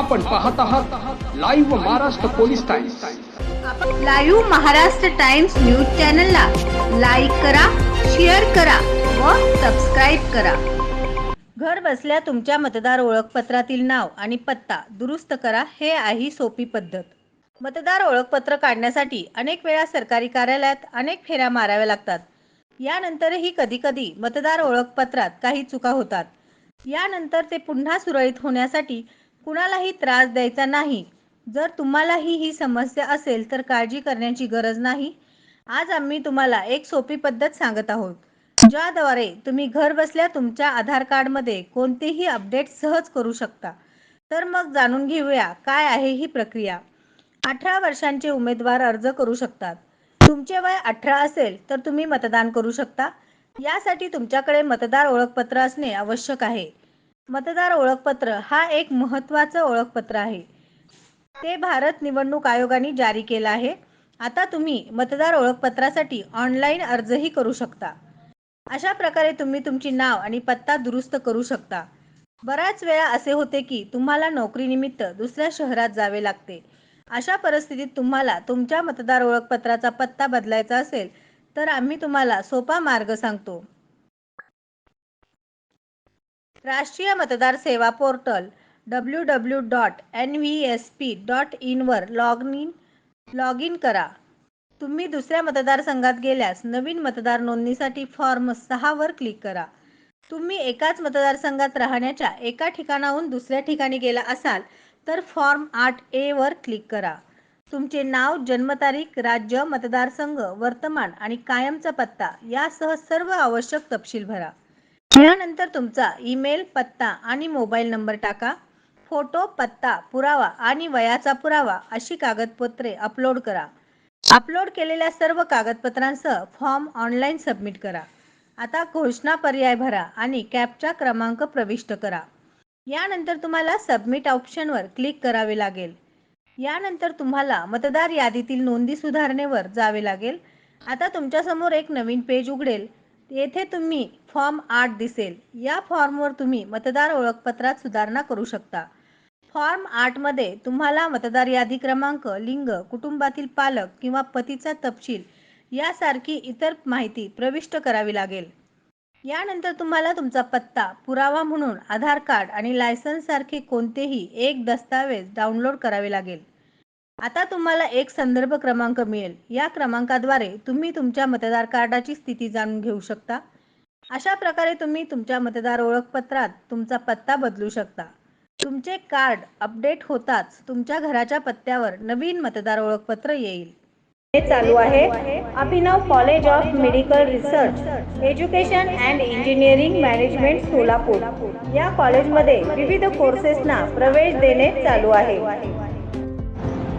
आपण पाहत आहात live Maharashtra police times live Maharashtra times news चॅनलला लाईक करा शेअर करा व सबस्क्राईब करा. घर बसल्या तुमच्या मतदार ओळखपत्रातील नाव आणि पत्ता दुरुस्त करा हे आहे सोपी पद्धत. मतदार ओळखपत्र काढण्यासाठी अनेक वेळा सरकारी कार्यालयात अनेक फेऱ्या माराव्या लागतात. यानंतरही कधीकधी मतदार ओळखपत्रात काही चुका होतात. यानंतर ते पुन्हा सुरळीत होण्यासाठी कुणालाही त्रास द्यायचा नाही. जर तुम्हालाही ही समस्या असेल तर काळजी करण्याची गरज नाही. आज आम्ही तुम्हाला एक सोपी पद्धत सांगत आहोत. ज्याद्वारे तुम्ही घर बसल्या तुमच्या आधार कार्डमध्ये कोणतेही अपडेट सहज करू शकता. तर मग जाणून घेऊया काय आहे ही प्रक्रिया. अठरा वर्षांचे उमेदवार अर्ज करू शकतात. तुमचे वय अठरा असेल तर तुम्ही मतदान करू शकता. यासाठी तुमच्याकडे मतदार ओळखपत्र असणे आवश्यक आहे. मतदार ओळखपत्र हा एक महत्त्वाचं ओळखपत्र आहे. ते भारत निवडणूक आयोगाने जारी केलं आहे. आता तुम्ही मतदार ओळखपत्रासाठी ऑनलाईन अर्जही करू शकता. अशा प्रकारे तुम्ही तुमची नाव आणि पत्ता दुरुस्त करू शकता. बऱ्याच वेळा असे होते की तुम्हाला नोकरीनिमित्त दुसऱ्या शहरात जावे लागते. अशा परिस्थितीत तुम्हाला तुमच्या मतदार ओळखपत्राचा पत्ता बदलायचा असेल तर आम्ही तुम्हाला सोपा मार्ग सांगतो. राष्ट्रीय मतदार सेवा portal W W dot N V S P dot इनवर log in log in करा. तुम्ही दुसऱ्या मतदारसंघात गेल्यास नवीन मतदार नोंदणीसाठी फॉर्म सहावर क्लिक करा. तुम्ही एकाच मतदारसंघात राहण्याच्या एका ठिकाणाहून दुसऱ्या ठिकाणी गेला असाल तर फॉर्म आठ ए वर क्लिक करा. तुमचे नाव जन्मतारीख राज्य मतदारसंघ वर्तमान आणि कायमचा पत्ता यासह सर्व आवश्यक तपशील भरा. यानंतर तुमचा ईमेल पत्ता आणि मोबाईल नंबर टाका. फोटो पत्ता पुरावा आणि वयाचा पुरावा अशी कागदपत्रे अपलोड करा. अपलोड केलेल्या सर्व कागदपत्रांसह फॉर्म ऑनलाईन सबमिट करा. आता घोषणा पर्याय भरा आणि कॅपचा क्रमांक प्रविष्ट करा. यानंतर तुम्हाला सबमिट ऑप्शनवर क्लिक करावे लागेल. यानंतर तुम्हाला मतदार यादीतील नोंदी सुधारणेवर जावे लागेल. आता तुमच्यासमोर एक नवीन पेज उघडेल. येथे तुम्ही फॉर्म आठ दिसेल. या फॉर्मवर तुम्ही मतदार ओळखपत्रात सुधारणा करू शकता. फॉर्म आठमध्ये तुम्हाला मतदार यादी क्रमांक लिंग कुटुंबातील पालक किंवा पतीचा तपशील यासारखी इतर माहिती प्रविष्ट करावी लागेल. यानंतर तुम्हाला तुमचा पत्ता पुरावा म्हणून आधार कार्ड आणि लायसन्ससारखे कोणतेही एक दस्तावेज डाउनलोड करावे लागेल. आता तुम्हाला एक संदर्भ क्रमांक मिळेल. या क्रमांकाद्वारे तुम्ही तुमच्या मतदार कार्डाची स्थिती जाणून घेऊ शकता. अशा प्रकारे तुम्ही तुमच्या मतदार ओळखपत्रात तुमचा पत्ता बदलू शकता. तुमचे कार्ड अपडेट होताच तुमच्या घराच्या पत्त्यावर नवीन मतदार ओळखपत्र येईल. हे चालू आहे. Abhinav college of medical research education and engineering management Solapur. या कॉलेजमध्ये विविध कोर्सेसना प्रवेश देणे चालू आहे.